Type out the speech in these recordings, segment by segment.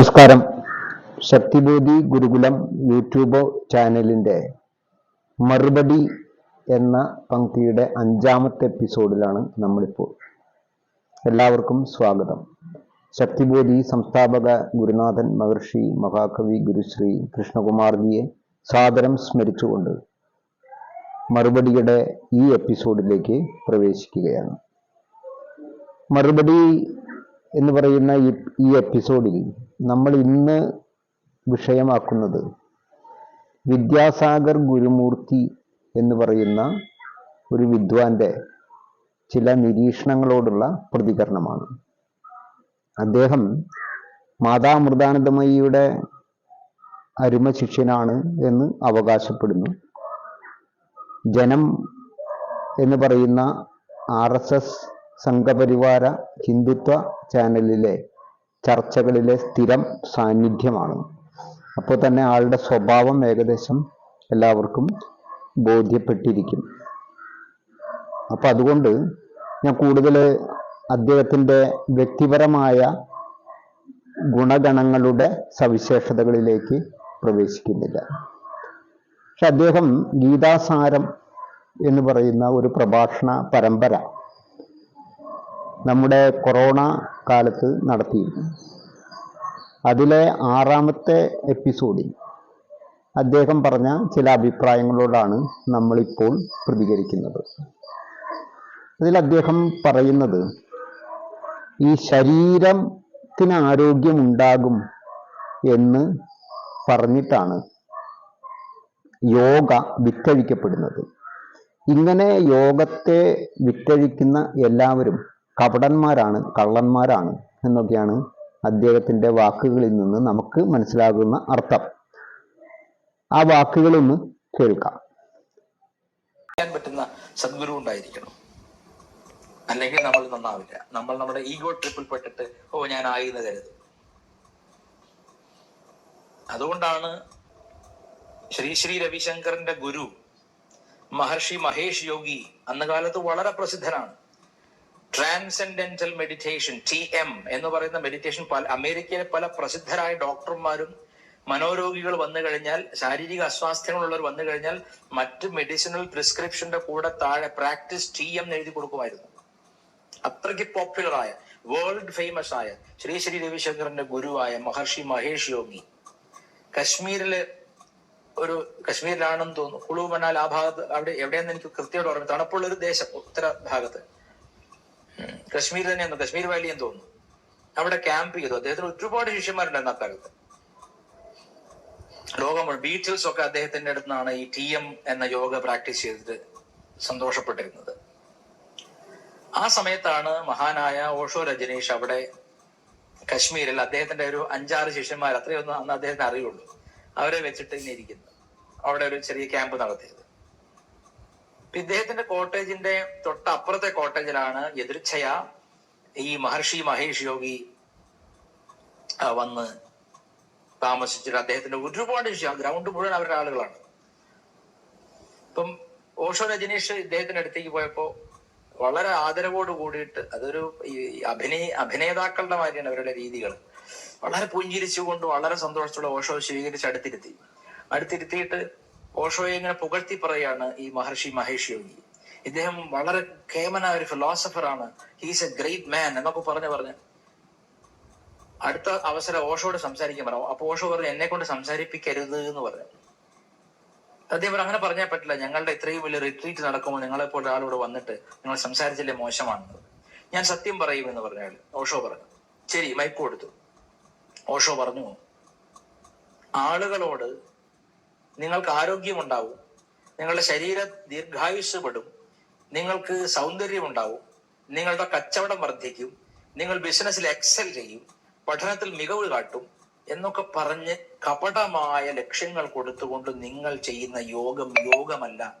നമസ്കാരം. ശക്തിബോധി ഗുരുകുലം യൂട്യൂബ് ചാനലിന്റെ മറുപടി എന്ന പങ്ക്തിയുടെ അഞ്ചാമത്തെ എപ്പിസോഡിലാണ് നമ്മളിപ്പോൾ. എല്ലാവർക്കും സ്വാഗതം. ശക്തിബോധി സംസ്ഥാപക ഗുരുനാഥൻ മഹർഷി മഹാകവി ഗുരുശ്രീ കൃഷ്ണകുമാർജിയെ സാദരം സ്മരിച്ചുകൊണ്ട് മറുപടിയുടെ ഈ എപ്പിസോഡിലേക്ക് പ്രവേശിക്കുകയാണ്. മറുപടി എന്ന് പറയുന്ന ഈ എപ്പിസോഡിൽ നമ്മൾ ഇന്ന് വിഷയമാക്കുന്നത് വിദ്യാസാഗർ ഗുരുമൂർത്തി എന്ന് പറയുന്ന ഒരു വിദ്വാന്റെ ചില നിരീക്ഷണങ്ങളോടുള്ള പ്രതികരണമാണ്. അദ്ദേഹം മാതാമൃതാനന്ദമയിയുടെ അരുമ ശിഷ്യനാണ് എന്ന് അവകാശപ്പെടുന്നു. ജനം എന്ന് പറയുന്ന ആർ എസ് എസ് സംഘപരിവാര ഹിന്ദുത്വ ചാനലിലെ ചർച്ചകളിലെ സ്ഥിരം സാന്നിധ്യമാണ്. അപ്പോൾ തന്നെ ആളുടെ സ്വഭാവം ഏകദേശം എല്ലാവർക്കും ബോധ്യപ്പെട്ടിരിക്കും. അപ്പം അതുകൊണ്ട് ഞാൻ കൂടുതൽ അദ്ദേഹത്തിന്റെ വ്യക്തിപരമായ ഗുണഗണങ്ങളുടെ സവിശേഷതകളിലേക്ക് പ്രവേശിക്കുന്നില്ല. പക്ഷെ അദ്ദേഹം ഗീതാസാരം എന്ന് പറയുന്ന ഒരു പ്രഭാഷണ പരമ്പര നമ്മുടെ കൊറോണ കാലത്ത് നടത്തിയിരുന്നു. അതിലെ ആറാമത്തെ എപ്പിസോഡിൽ അദ്ദേഹം പറഞ്ഞ ചില അഭിപ്രായങ്ങളോടാണ് നമ്മളിപ്പോൾ പ്രതികരിക്കുന്നത്. അതിൽ അദ്ദേഹം പറയുന്നത് ഈ ശരീരത്തിന് ആരോഗ്യമുണ്ടാകും എന്ന് പറഞ്ഞിട്ടാണ് യോഗ വിറ്റഴിക്കപ്പെടുന്നത്. ഇങ്ങനെ യോഗത്തെ വിറ്റഴിക്കുന്ന എല്ലാവരും കപടന്മാരാണ് കള്ളന്മാരാണ് എന്നൊക്കെയാണ് അദ്ദേഹത്തിന്റെ വാക്കുകളിൽ നിന്ന് നമുക്ക് മനസ്സിലാകുന്ന അർത്ഥം. ആ വാക്കുകളൊന്ന് കേൾക്കാം. പറ്റുന്ന സദ്ഗുരു ഉണ്ടായിരിക്കണം. അല്ലെങ്കിൽ നമ്മൾ നന്നാവില്ല. നമ്മൾ നമ്മുടെ ഈഗോ ട്രിപ്പിൽ പെട്ടിട്ട് ഓ ഞാൻ ആയി എന്ന് കരുതും. അതുകൊണ്ടാണ് ശ്രീ ശ്രീ രവിശങ്കറിന്റെ ഗുരു മഹർഷി മഹേഷ് യോഗി അന്ന കാലത്ത് വളരെ പ്രസിദ്ധനാണ് ട്രാൻസെൻഡന്റൽ മെഡിറ്റേഷൻ ടി എം എന്ന് പറയുന്ന മെഡിറ്റേഷൻ പല അമേരിക്കയിലെ പല പ്രസിദ്ധരായ ഡോക്ടർമാരും മനോരോഗികൾ വന്നു കഴിഞ്ഞാൽ ശാരീരിക അസ്വാസ്ഥ്യങ്ങളുള്ളവർ വന്നു കഴിഞ്ഞാൽ മറ്റ് മെഡിസിനൽ പ്രിസ്ക്രിപ്ഷന്റെ കൂടെ താഴെ പ്രാക്ടീസ് ടി എം എഴുതി കൊടുക്കുമായിരുന്നു. അത്രയ്ക്ക് പോപ്പുലർ ആയ വേൾഡ് ഫേമസ് ആയ ശ്രീ ശ്രീ രവിശങ്കറിന്റെ ഗുരുവായ മഹർഷി മഹേഷ് യോഗി. കശ്മീരിൽ ഒരു കശ്മീരിലാണെന്ന് തോന്നുന്നു കുളു മണാൽ ആ ഭാഗത്ത് അവിടെ എവിടെയെന്ന് എനിക്ക് കൃത്യമായിട്ട് ഓർമ്മ തണുപ്പുള്ള ഒരു ദേശം ഉത്തര ഭാഗത്ത്. കശ്മീർ തന്നെയാന്ന് കശ്മീർ വാലി എന്ന് തോന്നുന്നു. അവിടെ ക്യാമ്പ് ചെയ്തു. അദ്ദേഹത്തിന് ഒരുപാട് ശിഷ്യന്മാരുണ്ടായിരുന്നു അക്കാലത്ത് ലോകം ബീറ്റിൽസ് ഒക്കെ അദ്ദേഹത്തിന്റെ അടുത്താണ് ഈ ടി എം എന്ന യോഗ പ്രാക്ടീസ് ചെയ്തിട്ട് സന്തോഷപ്പെട്ടിരുന്നത്. ആ സമയത്താണ് മഹാനായ ഓഷോ രജനീഷ് അവിടെ കശ്മീരിൽ അദ്ദേഹത്തിന്റെ ഒരു അഞ്ചാറ് ശിഷ്യന്മാർ അത്രയൊന്നും അന്ന് അദ്ദേഹത്തിന് അറിയുള്ളൂ അവരെ വെച്ചിട്ട് ഇങ്ങനെ ഇരിക്കുന്നു. അവിടെ ഒരു ചെറിയ ക്യാമ്പ് നടത്തിയത്. ഇദ്ദേഹത്തിന്റെ കോട്ടേജിന്റെ തൊട്ടപ്പുറത്തെ കോട്ടേജിലാണ് എതിർച്ഛയ ഈ മഹർഷി മഹേഷ് യോഗി വന്ന് താമസിച്ചിട്ട് അദ്ദേഹത്തിന്റെ ഒരുപാട് വിഷയം ഗ്രൗണ്ട് മുഴുവൻ അവരുടെ ആളുകളാണ്. ഇപ്പം ഓഷോ രജനീഷ് ഇദ്ദേഹത്തിന്റെ അടുത്തേക്ക് പോയപ്പോ വളരെ ആദരവോട് കൂടിയിട്ട് അതൊരു ഈ അഭിനയ അഭിനേതാക്കളുടെ മാതിരിയാണ് അവരുടെ രീതികൾ വളരെ പുഞ്ചിരിച്ചുകൊണ്ട് വളരെ സന്തോഷത്തോടെ ഓഷോ സ്വീകരിച്ച് അടുത്തിരുത്തി. അടുത്തിരുത്തിയിട്ട് ഓഷോയെ ഇങ്ങനെ പുകഴ്ത്തി പറയാണ് ഈ മഹർഷി മഹേഷ് യോഗി. ഇദ്ദേഹം വളരെ കേമനായ ഒരു ഫിലോസഫർ ആണ്. ഹീസ് എ ഗ്രേറ്റ് മാൻ എന്നൊക്കെ പറഞ്ഞു പറഞ്ഞ് അടുത്ത അവസരം ഓഷോട് സംസാരിക്കാൻ പറഞ്ഞു. അപ്പൊ ഓഷോ പറഞ്ഞു എന്നെ കൊണ്ട് സംസാരിപ്പിക്കരുത് എന്ന് പറഞ്ഞു. അദ്ദേഹം അങ്ങനെ പറഞ്ഞാൽ പറ്റില്ല. ഞങ്ങളുടെ ഇത്രയും വലിയ റിട്രീറ്റ് നടക്കുമ്പോൾ നിങ്ങളെ പോലെ ഒരാളിവിടെ വന്നിട്ട് നിങ്ങൾ സംസാരിച്ചില്ലേ മോശമാണെന്ന് ഞാൻ സത്യം പറയും എന്ന് പറഞ്ഞാൽ ഓഷോ പറഞ്ഞു. ശരി മൈക്ക് കൊടുത്തു. ഓഷോ പറഞ്ഞു ആളുകളോട് നിങ്ങൾക്ക് ആരോഗ്യമുണ്ടാവും. നിങ്ങളുടെ ശരീര ദീർഘായുഷ്യപ്പെടും നിങ്ങൾക്ക് സൗന്ദര്യം സൗന്ദര്യമുണ്ടാവും. നിങ്ങളുടെ കച്ചവടം വർദ്ധിക്കും. നിങ്ങൾ ബിസിനസ്സിൽ എക്സൽ ചെയ്യും. പഠനത്തിൽ മികവ് കാട്ടും എന്നൊക്കെ പറഞ്ഞ് കപടമായ ലക്ഷ്യങ്ങൾ കൊടുത്തുകൊണ്ട് നിങ്ങൾ ചെയ്യുന്ന യോഗം യോഗമല്ല.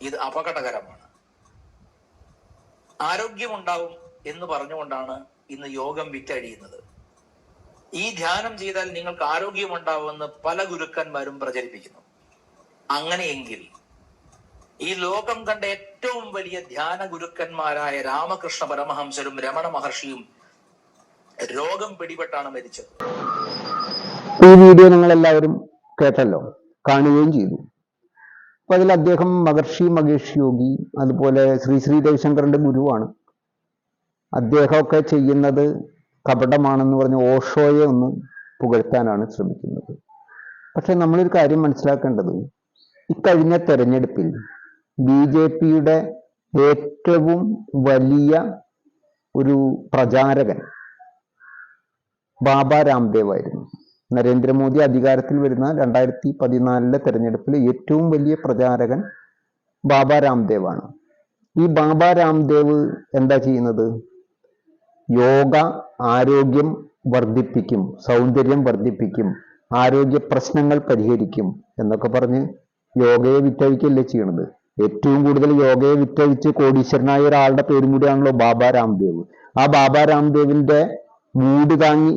ഇത് അപകടകരമാണ്. ആരോഗ്യമുണ്ടാവും എന്ന് പറഞ്ഞുകൊണ്ടാണ് ഇന്ന് യോഗം വിറ്റഴിയുന്നത്. ഈ ധ്യാനം ചെയ്താൽ നിങ്ങൾക്ക് ആരോഗ്യമുണ്ടാവുമെന്ന് പല ഗുരുക്കന്മാരും പ്രചരിപ്പിക്കുന്നു. അങ്ങനെയെങ്കിൽ ഈ ലോകം കണ്ട ഏറ്റവും വലിയ ധ്യാന ഗുരുക്കന്മാരായ രാമകൃഷ്ണ പരമഹംസരും രമണ മഹർഷിയും രോഗം പിടിപെട്ടാണ് മരിച്ചത്. ഈ വീഡിയോ നിങ്ങൾ എല്ലാവരും കേട്ടല്ലോ കാണുകയും ചെയ്തു. അപ്പൊ അതിൽ അദ്ദേഹം മഹർഷി മഹേഷ് യോഗി അതുപോലെ ശ്രീ ശ്രീ രവിശങ്കറിന്റെ ഗുരുവാണ്. അദ്ദേഹമൊക്കെ ചെയ്യുന്നത് കപടമാണെന്ന് പറഞ്ഞ് ഓഷോയെ ഒന്ന് പുകഴ്ത്താനാണ് ശ്രമിക്കുന്നത്. പക്ഷെ നമ്മളൊരു കാര്യം മനസ്സിലാക്കേണ്ടത് ഇക്കഴിഞ്ഞ തെരഞ്ഞെടുപ്പിൽ ബി ജെ പിയുടെ ഏറ്റവും വലിയ ഒരു പ്രചാരകൻ ബാബ രാംദേവ് ആയിരുന്നു. നരേന്ദ്രമോദി അധികാരത്തിൽ വരുന്ന രണ്ടായിരത്തി പതിനാലിലെ തെരഞ്ഞെടുപ്പിൽ ഏറ്റവും വലിയ പ്രചാരകൻ ബാബ രാംദേവാണ്. ഈ ബാബ രാംദേവ് എന്താ ചെയ്യുന്നത്? യോഗ ആരോഗ്യം വർദ്ധിപ്പിക്കും സൗന്ദര്യം വർദ്ധിപ്പിക്കും ആരോഗ്യ പ്രശ്നങ്ങൾ പരിഹരിക്കും എന്നൊക്കെ പറഞ്ഞ് യോഗയെ വിറ്റഴിക്കല്ലേ ചെയ്യണത്? ഏറ്റവും കൂടുതൽ യോഗയെ വിറ്റഴിച്ച് കോടീശ്വരനായ ഒരാളുടെ പേരും കൂടിയാണല്ലോ ബാബ രാംദേവ്. ആ ബാബ രാംദേവിന്റെ മൂട് താങ്ങി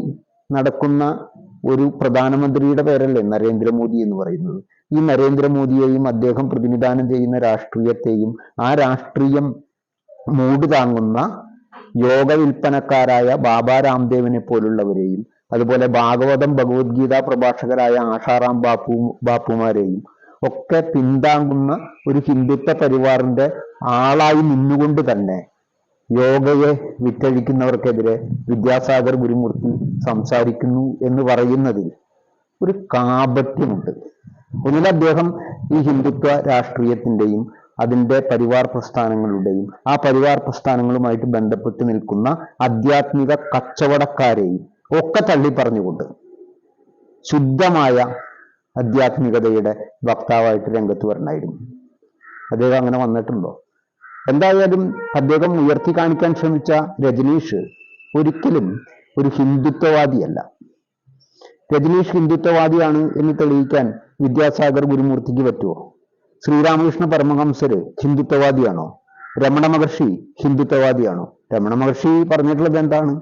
നടക്കുന്ന ഒരു പ്രധാനമന്ത്രിയുടെ പേരല്ലേ നരേന്ദ്രമോദി എന്ന് പറയുന്നത്. ഈ നരേന്ദ്രമോദിയെയും അദ്ദേഹം പ്രതിനിധാനം ചെയ്യുന്ന രാഷ്ട്രീയത്തെയും ആ രാഷ്ട്രീയം മൂട് താങ്ങുന്ന യോഗ വിൽപ്പനക്കാരായ ബാബ രാംദേവിനെ പോലുള്ളവരെയും അതുപോലെ ഭാഗവതം ഭഗവത്ഗീത പ്രഭാഷകരായ ആഷാറാം ബാപ്പു ബാപ്പുമാരെയും ഒക്കെ പിന്താങ്ങുന്ന ഒരു ഹിന്ദുത്വ പരിവാറിന്റെ ആളായി നിന്നുകൊണ്ട് തന്നെ യോഗയെ വിറ്റഴിക്കുന്നവർക്കെതിരെ വിദ്യാസാഗർ ഗുരുമൂർത്തി സംസാരിക്കുന്നു എന്ന് പറയുന്നതിൽ ഒരു കാപട്യമുണ്ട്. ഒന്നിൽ അദ്ദേഹം ഈ ഹിന്ദുത്വ രാഷ്ട്രീയത്തിന്റെയും അതിന്റെ പരിവാർ പ്രസ്ഥാനങ്ങളുടെയും ആ പരിവാർ പ്രസ്ഥാനങ്ങളുമായിട്ട് ബന്ധപ്പെട്ട് നിൽക്കുന്ന ആധ്യാത്മിക കച്ചവടക്കാരെയും ഒക്കെ തള്ളി പറഞ്ഞുകൊണ്ട് ശുദ്ധമായ ആധ്യാത്മികതയുടെ വക്താവായിട്ട് രംഗത്ത് വരണമായിരുന്നു അദ്ദേഹം അങ്ങനെ വന്നിട്ടുണ്ടോ? എന്തായാലും അദ്ദേഹം ഉയർത്തി കാണിക്കാൻ ശ്രമിച്ച രജനീഷ് ഒരിക്കലും ഒരു ഹിന്ദുത്വവാദിയല്ല. രജനീഷ് ഹിന്ദുത്വവാദിയാണ് എന്ന് തെളിയിക്കാൻ വിദ്യാസാഗർ ഗുരുമൂർത്തിക്ക് പറ്റുമോ? ശ്രീരാമകൃഷ്ണ പരമഹംസര് ഹിന്ദുത്വവാദിയാണോ? രമണ മഹർഷി ഹിന്ദുത്വവാദിയാണോ? രമണ മഹർഷി പറഞ്ഞിട്ടുള്ളത് എന്താണ്?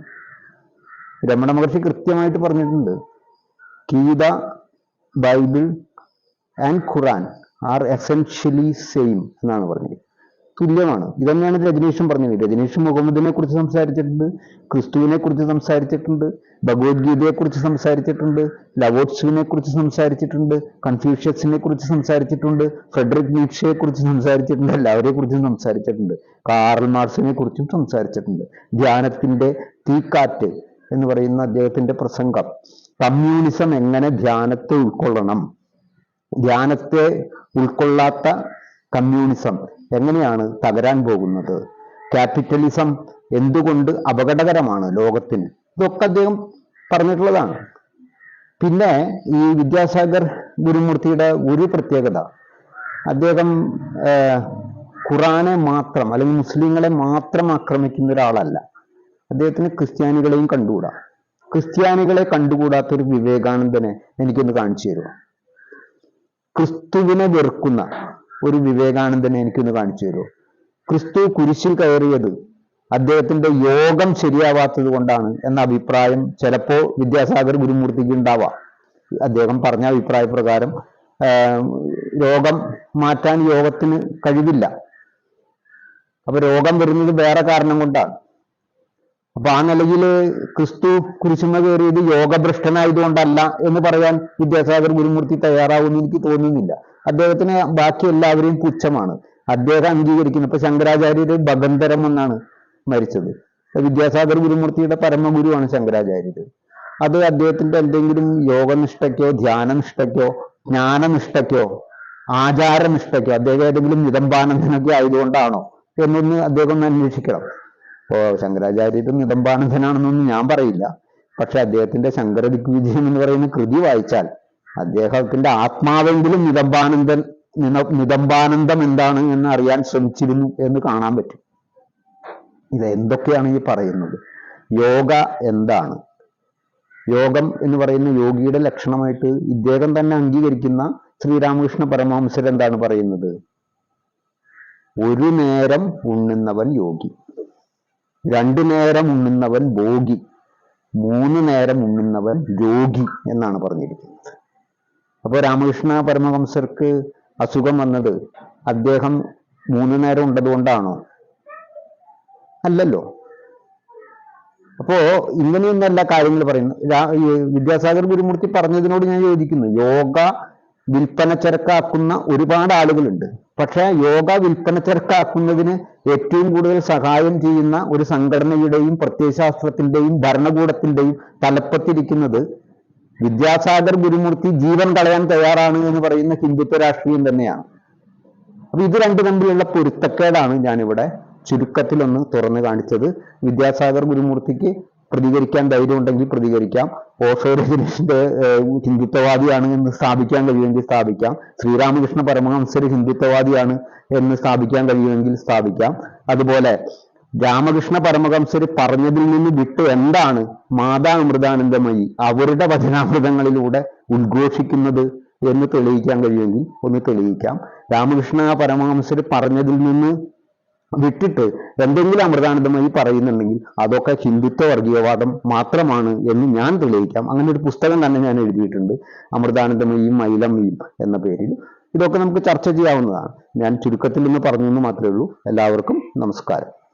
രമണ മഹർഷി കൃത്യമായിട്ട് പറഞ്ഞിട്ടുണ്ട്. Gita Bible and Quran are essentially same എന്നാണ് പറഞ്ഞത് തുല്യമാണ്. ഇതന്നെയാണ് രജനീഷും പറഞ്ഞത്. രജനീഷ് മുഹമ്മദിനെ കുറിച്ച് സംസാരിച്ചിട്ടുണ്ട് ക്രിസ്തുവിനെ കുറിച്ച് സംസാരിച്ചിട്ടുണ്ട് ഭഗവത്ഗീതയെ കുറിച്ച് സംസാരിച്ചിട്ടുണ്ട് ലവോട്സുവിനെ കുറിച്ച് സംസാരിച്ചിട്ടുണ്ട് കൺഫ്യൂഷ്യസിനെ കുറിച്ച് സംസാരിച്ചിട്ടുണ്ട് ഫ്രെഡറിക് നീക്ഷയെ കുറിച്ച് സംസാരിച്ചിട്ടുണ്ട് എല്ലാവരെ കുറിച്ചും സംസാരിച്ചിട്ടുണ്ട്. കാർൽ മാർസിനെ കുറിച്ചും സംസാരിച്ചിട്ടുണ്ട്. ധ്യാനത്തിന്റെ തീക്കാറ്റ് എന്ന് പറയുന്ന അദ്ദേഹത്തിന്റെ പ്രസംഗം. കമ്മ്യൂണിസം എങ്ങനെ ധ്യാനത്തെ ഉൾക്കൊള്ളണം? ധ്യാനത്തെ ഉൾക്കൊള്ളാത്ത കമ്മ്യൂണിസം എങ്ങനെയാണ് തകരാൻ പോകുന്നത്? ക്യാപിറ്റലിസം എന്തുകൊണ്ട് അപകടകരമാണ് ലോകത്തിന്? ഇതൊക്കെ അദ്ദേഹം പറഞ്ഞിട്ടുള്ളതാണ്. പിന്നെ ഈ വിദ്യാസാഗർ ഗുരുമൂർത്തിയുടെ ഒരു പ്രത്യേകത. അദ്ദേഹം ഖുറാനെ മാത്രം അല്ലെങ്കിൽ മുസ്ലിങ്ങളെ മാത്രം ആക്രമിക്കുന്ന ഒരാളല്ല. അദ്ദേഹത്തിന് ക്രിസ്ത്യാനികളെയും കണ്ടുകൂടാ. ക്രിസ്ത്യാനികളെ കണ്ടുകൂടാത്ത ഒരു വിവേകാനന്ദനെ എനിക്കൊന്ന് കാണിച്ചു തരുമോ ക്രിസ്തുവിനെ വെറുക്കുന്ന ഒരു വിവേകാനന്ദനെ എനിക്കൊന്ന് കാണിച്ചു തരുമോ ക്രിസ്തു കുരിശിൽ കയറിയത് അദ്ദേഹത്തിന്റെ യോഗം ശരിയാവാത്തത് കൊണ്ടാണ് എന്ന അഭിപ്രായം ചിലപ്പോ വിദ്യാസാഗർ ഗുരുമൂർത്തിക്ക് ഉണ്ടാവാം. അദ്ദേഹം പറഞ്ഞ അഭിപ്രായ പ്രകാരം രോഗം മാറ്റാൻ യോഗത്തിന് കഴിവില്ല. അപ്പൊ രോഗം വരുന്നത് വേറെ കാരണം കൊണ്ടാണ്. അപ്പൊ ആ നിലയിൽ ക്രിസ്തു കുരിശുമ കയറിയത് യോഗഭ്രഷ്ടനായതുകൊണ്ടല്ല എന്ന് പറയാൻ വിദ്യാസാഗർ ഗുരുമൂർത്തി തയ്യാറാവുമെന്ന് എനിക്ക് തോന്നുന്നില്ല. അദ്ദേഹത്തിന് ബാക്കി എല്ലാവരെയും പുച്ഛമാണ്. അദ്ദേഹം അംഗീകരിക്കുന്നു. ഇപ്പൊ ശങ്കരാചാര്യര് ഭഗന്തരം എന്നാണ് മരിച്ചത്. വിദ്യാസാഗർ ഗുരുമൂർത്തിയുടെ പരമഗുരുവാണ് ശങ്കരാചാര്യര്. അത് അദ്ദേഹത്തിന്റെ എന്തെങ്കിലും യോഗനിഷ്ഠയ്ക്കോ ധ്യാനനിഷ്ഠയ്ക്കോ ജ്ഞാനനിഷ്ഠയ്ക്കോ ആചാരനിഷ്ഠയ്ക്കോ അദ്ദേഹം ഏതെങ്കിലും നിതംബാനന്ദനൊക്കെ ആയതുകൊണ്ടാണോ എന്നൊന്ന് അദ്ദേഹം ഒന്ന് അന്വേഷിക്കണം. ഇപ്പോ ശങ്കരാചാര്യർ നിതംബാനന്ദനാണെന്നൊന്നും ഞാൻ പറയില്ല. പക്ഷെ അദ്ദേഹത്തിന്റെ ശങ്കര ദിഗ്വിജയം എന്ന് പറയുന്ന കൃതി വായിച്ചാൽ അദ്ദേഹത്തിന്റെ ആത്മാവെങ്കിലും നിതംബാനന്ദൻ നിന- നിതംബാനന്ദം എന്താണ് എന്ന് അറിയാൻ ശ്രമിച്ചിരുന്നു എന്ന് കാണാൻ പറ്റും. ഇത് എന്തൊക്കെയാണ് ഈ പറയുന്നത്? യോഗ എന്താണ്? യോഗം എന്ന് പറയുന്ന യോഗിയുടെ ലക്ഷണമായിട്ട് ഇദ്ദേഹം തന്നെ അംഗീകരിക്കുന്ന ശ്രീരാമകൃഷ്ണ പരമഹംസർ എന്താണ് പറയുന്നത്? ഒരു നേരം ഉണ്ണുന്നവൻ യോഗി രണ്ടു നേരം ഉണ്ണുന്നവൻ ഭോഗി മൂന്ന് നേരം ഉണ്ണുന്നവൻ രോഗി എന്നാണ് പറഞ്ഞിരിക്കുന്നത്. അപ്പോൾ രാമകൃഷ്ണ പരമഹംസർക്ക് അസുഖം വന്നത് അദ്ദേഹം മൂന്ന് നേരം ഉണ്ടതുകൊണ്ടാണോ അല്ലല്ലോ. അപ്പോ ഇങ്ങനെയൊന്നല്ല കാര്യങ്ങൾ പറയുന്നത്. വിദ്യാസാഗർ ഗുരുമൂർത്തി പറഞ്ഞതിനോട് ഞാൻ യോജിക്കുന്നു. യോഗ വിൽപ്പന ചരക്കാക്കുന്ന ഒരുപാട് ആളുകളുണ്ട്. പക്ഷെ യോഗ വിൽപ്പന ചരക്കാക്കുന്നതിന് ഏറ്റവും കൂടുതൽ സഹായം ചെയ്യുന്ന ഒരു സംഘടനയുടെയും പ്രത്യയശാസ്ത്രത്തിന്റെയും ഭരണകൂടത്തിന്റെയും തലപ്പത്തിരിക്കുന്നത് വിദ്യാസാഗർ ഗുരുമൂർത്തി ജീവൻ കളയാൻ തയ്യാറാണ് എന്ന് പറയുന്ന ഹിന്ദുത്വ രാഷ്ട്രീയം തന്നെയാണ്. അപ്പൊ ഇത് രണ്ടു തമ്മിലുള്ള പൊരുത്തക്കേടാണ് ഞാനിവിടെ ചുരുക്കത്തിലൊന്ന് തുറന്നു കാണിച്ചത്. വിദ്യാസാഗർ ഗുരുമൂർത്തിക്ക് പ്രതികരിക്കാൻ ധൈര്യം ഉണ്ടെങ്കിൽ പ്രതികരിക്കാം. ഓഷോ രജനീഷിന്റെ ഹിന്ദുത്വവാദിയാണ് എന്ന് സ്ഥാപിക്കാൻ കഴിയുമെങ്കിൽ സ്ഥാപിക്കാം. ശ്രീരാമകൃഷ്ണ പരമഹംസർ ഹിന്ദുത്വവാദിയാണ് എന്ന് സ്ഥാപിക്കാൻ കഴിയുമെങ്കിൽ സ്ഥാപിക്കാം. അതുപോലെ രാമകൃഷ്ണ പരമഹംസർ പറഞ്ഞതിൽ നിന്ന് വിട്ട് എന്താണ് മാതാ അമൃതാനന്ദമയി അവരുടെ വചനാമൃതങ്ങളിലൂടെ ഉദ്ഘോഷിക്കുന്നത് എന്ന് തെളിയിക്കാൻ കഴിയുമെങ്കിൽ ഒന്ന് തെളിയിക്കാം. രാമകൃഷ്ണ പരമഹംസർ പറഞ്ഞതിൽ നിന്ന് വിട്ടിട്ട് എന്തെങ്കിലും അമൃതാനന്ദമായി പറയുന്നുണ്ടെങ്കിൽ അതൊക്കെ ഹിന്ദുത്വ വർഗീയവാദം മാത്രമാണ് എന്ന് ഞാൻ തെളിയിക്കാം. അങ്ങനെ ഒരു പുസ്തകം തന്നെ ഞാൻ എഴുതിയിട്ടുണ്ട്. അമൃതാനന്ദമയും മൈലമ്മയും എന്ന പേരിൽ. ഇതൊക്കെ നമുക്ക് ചർച്ച ചെയ്യാവുന്നതാണ്. ഞാൻ ചുരുക്കത്തിൽ നിന്ന് പറഞ്ഞു എന്ന് മാത്രമേ ഉള്ളൂ. എല്ലാവർക്കും നമസ്കാരം.